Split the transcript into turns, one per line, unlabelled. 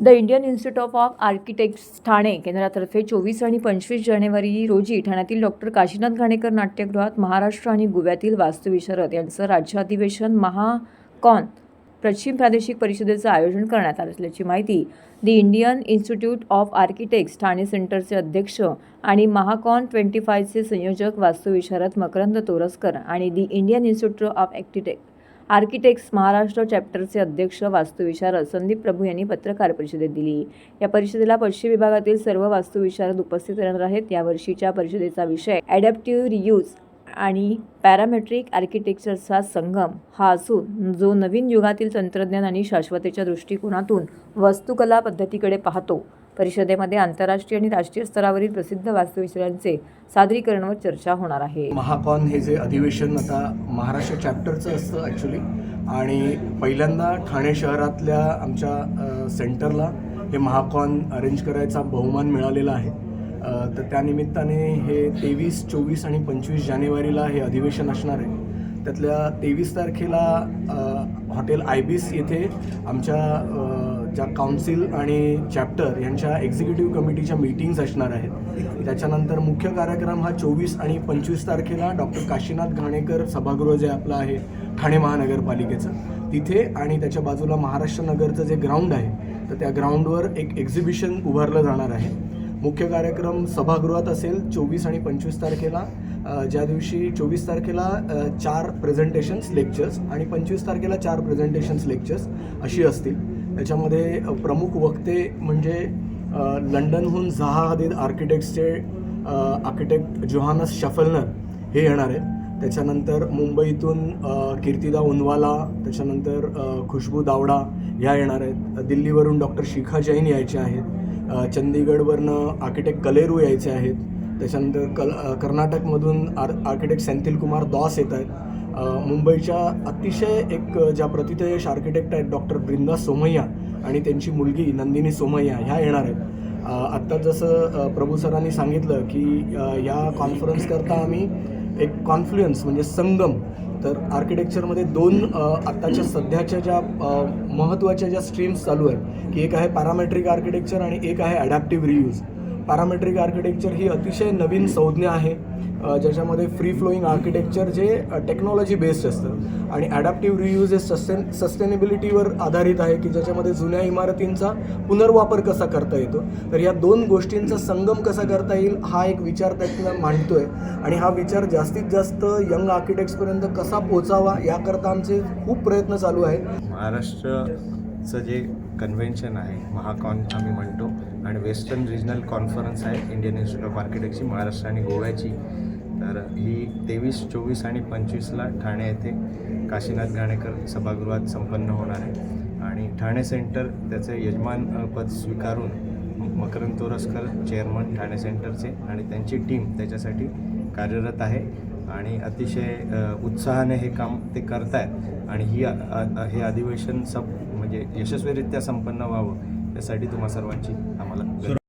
The Indian Institute of Architects Thane केंद्रातर्फे चोवीस आणि पंचवीस जानेवारी रोजी ठाण्यातील डॉक्टर काशीनाथ घाणेकर नाट्यगृहात महाराष्ट्र आणि गोव्यातील वास्तुविशारद यांचं राज्य अधिवेशन महाकॉन पश्चिम प्रादेशिक परिषदेचं आयोजन करण्यात आलं असल्याची माहिती the Indian Institute of Architects Thane सेंटरचे अध्यक्ष आणि महाकॉन ट्वेंटी फायचे संयोजक वास्तुविशारद मकरंद तोरसकर आणि the Indian Institute of architect Architects Maharashtra चॅप्टरचे अध्यक्ष वास्तुविशारद संदीप प्रभू यांनी पत्रकार परिषदेत दिली. या परिषदेला पश्चिम विभागातील सर्व वास्तुविशारद उपस्थित राहणार आहेत. यावर्षीच्या परिषदेचा विषय ॲडॅप्टिव्ह रियूज आणि पॅरामेट्रिक आर्किटेक्चरचा संगम हा असून जो नवीन युगातील तंत्रज्ञान आणि शाश्वतेच्या दृष्टिकोनातून वास्तुकला पद्धतीकडे पाहतो. परिषदेमध्ये आंतरराष्ट्रीय आणि राष्ट्रीय स्तरावरील प्रसिद्ध वास्तुविचारांचे सादरीकरणावर चर्चा होणार आहे.
महाकॉन हे जे अधिवेशन आता महाराष्ट्र चॅप्टरचं असतं ॲक्च्युली आणि पहिल्यांदा ठाणे शहरातल्या आमच्या सेंटरला हे महाकॉन अरेंज करायचा बहुमान मिळालेला आहे. तर त्यानिमित्ताने हे तेवीस चोवीस आणि पंचवीस जानेवारीला हे अधिवेशन असणार आहे. त्यातल्या तेवीस तारखेला हॉटेल हॉटेल आयबीस येथे आमच्या ज्या काउन्सिल आणि चॅप्टर यांच्या एक्झिक्युटिव्ह कमिटीच्या मीटिंग्स असणार आहेत. त्याच्यानंतर मुख्य कार्यक्रम हा चोवीस आणि पंचवीस तारखेला डॉक्टर काशीनाथ घाणेकर सभागृह जे आपलं आहे ठाणे महानगरपालिकेचं. तिथे आणि त्याच्या बाजूला महाराष्ट्र नगरचं जे ग्राउंड आहे तर त्या ग्राउंडवर एक एक्झिबिशन उभारलं जाणार आहे. मुख्य कार्यक्रम सभागृहात असेल चोवीस आणि पंचवीस तारखेला. ज्या दिवशी चोवीस तारखेला चार प्रेझेंटेशन्स लेक्चर्स आणि पंचवीस तारखेला चार प्रेझेंटेशन्स लेक्चर्स अशी असतील. त्याच्यामध्ये प्रमुख वक्ते म्हणजे लंडनहून झहा हदीद आर्किटेक्ट्सचे आर्किटेक्ट जोहानस शफलनर हे येणार आहेत. त्याच्यानंतर मुंबईतून कीर्तिदा उनवाला त्याच्यानंतर खुशबू दावडा ह्या येणार आहेत. दिल्लीवरून डॉक्टर शिखा जैन यायचे आहेत. चंदीगडवरनं आर्किटेक्ट कलेरू यायचे आहेत. त्याच्यानंतर कल कर्नाटकमधून आर आर्किटेक्ट सेंथिल कुमार दॉस येत आहेत. मुंबईच्या अतिशय एक ज्या प्रतिथयश आर्किटेक्ट आहेत डॉक्टर ब्रिंदा सोमय्या आणि त्यांची मुलगी नंदिनी सोमय्या ह्या येणार आहेत. आत्ता जसं प्रभू सरांनी सांगितलं की ह्या या कॉन्फरन्सकरता आम्ही एक कॉन्फ्लुएन्स म्हणजे संगम तर आर्किटेक्चरमध्ये दोन आत्ताच्या सध्याच्या ज्या महत्त्वाच्या ज्या स्ट्रीम्स चालू आहेत की एक आहे पॅरामेट्रिक आर्किटेक्चर आणि एक आहे ॲडॅप्टिव्ह रियूज पॅरामेट्रिक आर्किटेक्चर ही अतिशय नवीन संज्ञा आहे. ज्याच्यामध्ये फ्री फ्लोईंग आर्किटेक्चर जे टेक्नॉलॉजी बेस्ड असतं. आणि ॲडॅप्टिव्ह रियूज हे सस्टेन सस्टेनेबिलिटीवर आधारित आहे की ज्याच्यामध्ये जुन्या इमारतींचा पुनर्वापर कसा करता येतो. तर या दोन गोष्टींचा संगम कसा करता येईल हा एक विचार त्यातनं आहे आणि हा विचार जास्तीत जास्त यंग आर्किटेक्ट्सपर्यंत कसा पोचावा याकरता आमचे खूप प्रयत्न चालू आहेत.
महाराष्ट्र चं जे कन्व्हेन्शन आहे महाकॉन आम्ही म्हणतो आणि वेस्टर्न रिजनल कॉन्फरन्स आहे इंडियन इन्स्टिट्यूट ऑफ आर्किटेक्टची महाराष्ट्र आणि गोव्याची. तर ही तेवीस चोवीस आणि पंचवीसला ठाणे येथे काशीनाथ घाणेकर सभागृहात संपन्न होणार आहे. आणि ठाणे सेंटर त्याचं यजमानपद स्वीकारून मकरंद तोरसकर चेअरमन ठाणे सेंटरचे आणि त्यांची टीम त्याच्यासाठी कार्यरत आहे. आणि अतिशय उत्साहाने हे काम ते करत आहेत आणि ही हे अधिवेशन सब म्हणजे यशस्वीरित्या संपन्न व्हावं यासाठी तुम्हा सर्वांची आम्हाला